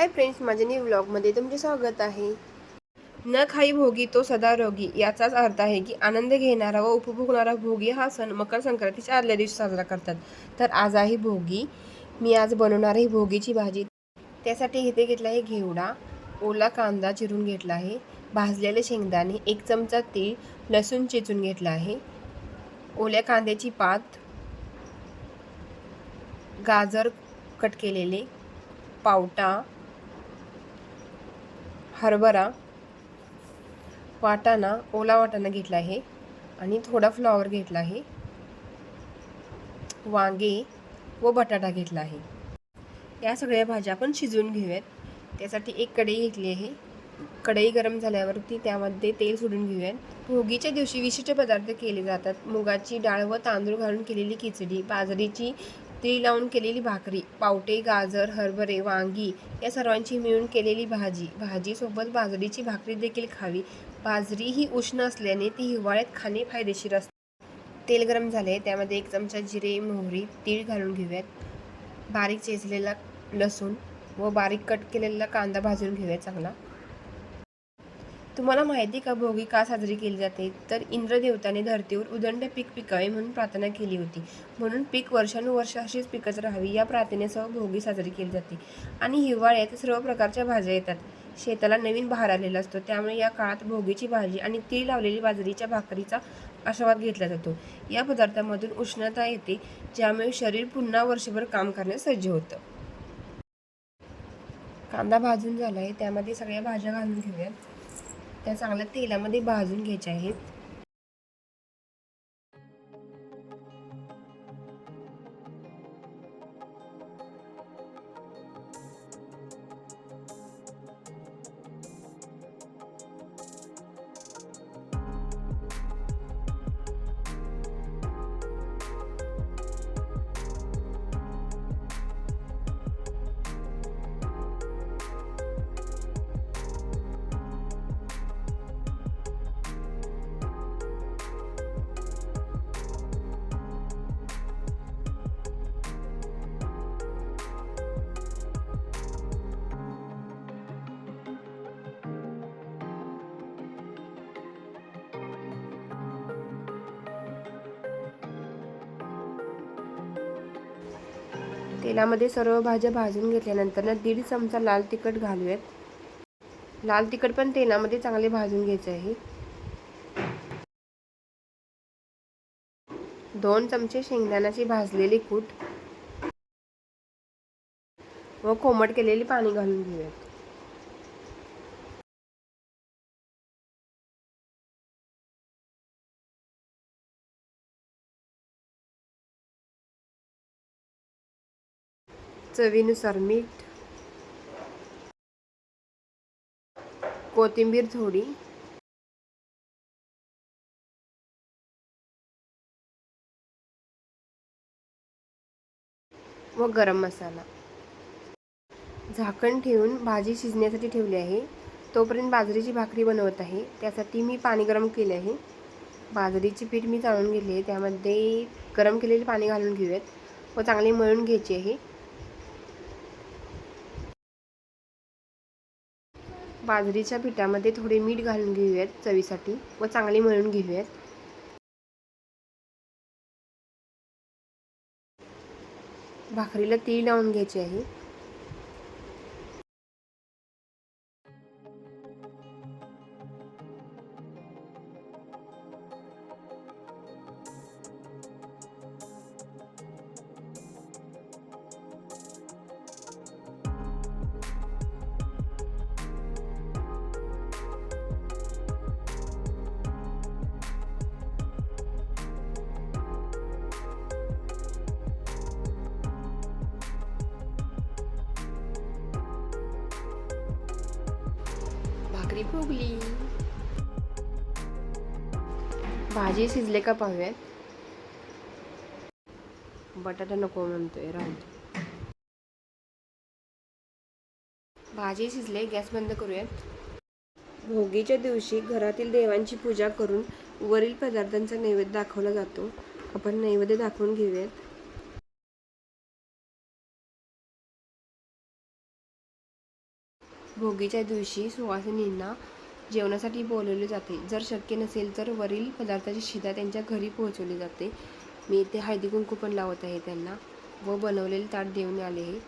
Hi friends माझ्या new व्लॉगमध्ये तुमचे स्वागत आहे. न खाई भोगी तो सदा रोगी याचाच अर्थ आहे की आनंद घेणारा व उपभोगणारा भोगी हा सण मकर संक्रांतीच्या आदल्या दिवशी साजरा करतात. तर आज आहे भोगी मी आज बनवणार आहे भोगीची भाजी. त्यासाठी इथे घेतला आहे घेवडा ओला कांदा चिरून घेतला आहे भाजलेले शेंगदाणे एक चमचा तीळ लसूण चेचून घेतला आहे ओल्या कांद्याची पात गाजर कट केलेले पावटा हरभरा वाटाणा ओला वाटाणा घेतला आहे आणि थोडा फ्लॉवर घेतला आहे. वांगे व बटाटा घेतला आहे. या सगळ्या भाज्या आपण शिजवून घेऊयात. त्यासाठी एक कढई घेतली आहे. कढई गरम झाल्यावरती त्यामध्ये तेल सोडून घेऊयात. भोगीच्या दिवशी विशिष्ट पदार्थ केले जातात. मुगाची डाळ व तांदूळ घालून केलेली खिचडी बाजरीची तिळी लावून केलेली भाकरी पावटे गाजर हरभरे वांगी या सर्वांची मिळून केलेली भाजी. भाजीसोबत बाजरीची भाकरी देखील खावी. बाजरी ही उष्ण असल्याने ती हिवाळ्यात खाणे फायदेशीर असते. तेल गरम झाले त्यामध्ये एक चमचा जिरे मोहरी तीळ घालून घेऊयात. बारीक चेचलेला लसूण व बारीक कट केलेला कांदा भाजून घेऊयात चांगला. तुम्हाला माहिती का भोगी का साजरी केली जाते? तर इंद्रदेवताने धरतीवर उदंड पीक पिकावे म्हणून प्रार्थना केली होती. म्हणून पीक वर्षानुवर्ष अशीच पिकत राहावी या प्रार्थनेसह भोगी साजरी केली जाते. आणि हिवाळ्यात सर्व प्रकारच्या भाज्या येतात. शेताला नवीन बहार आलेला असतो. त्यामुळे या काळात भोगीची भाजी आणि ती लावलेली बाजरीच्या भाकरीचा आस्वाद घेतला जातो. या पदार्थामधून उष्णता येते ज्यामुळे शरीर पुन्हा वर्षभर काम करण्यास सज्ज होतं. कांदा भाजून झाला आहे त्यामध्ये सगळ्या भाज्या घालून घेऊयात. त्या चांगल्या तेलामध्ये भाजून घ्यायच्या आहेत. तेलामध्ये सर्व भाज्या भाजून घेतल्यानंतर ना दीड चमचा लाल तिखट घालूयात. लाल तिखट पण तेलामध्ये चांगले भाजून घ्यायचे आहे. दोन चमचे शेंगदाण्याची भाजलेली कूट व कोमट केलेली पाणी घालून घेऊयात. चवीनुसार मीठ कोथिंबीर थोडी व गरम मसाला. झाकण ठेवून भाजी शिजण्यासाठी ठेवली आहे. तोपर्यंत बाजरीची भाकरी बनवत आहे. त्यासाठी मी पाणी गरम केले आहे. बाजरीची पीठ मी चाळून घेतली आहे. त्यामध्ये गरम केलेले पाणी घालून घेऊयात व चांगले मळून घ्यायची आहे. बाजरीच्या पिठामध्ये थोडे मीठ घालून घेऊयात चवीसाठी व चांगली मळून घेऊयात. भाकरीला तीळ लावून घ्यायची आहे. आणि फुगली. भाजी शिजले का पाहूयात? बटाटा नको म्हणतोय राहू भाजी शिजले गॅस बंद करूयात. भोगीच्या दिवशी घरातील देवांची पूजा करून वरील पदार्थांचा नैवेद्य दाखवला जातो. आपण नैवेद्य दाखवून घेऊयात. भोगीच्या दिवशी सुवासिनींना जेवणासाठी बोलवले जाते. जर शक्य नसेल तर वरील पदार्थाची शिदा त्यांच्या घरी पोहोचवली जाते. मी इथे हळदी कुंकू पण लावत आहे त्यांना. व बनवलेले ताट देऊन आले आहे.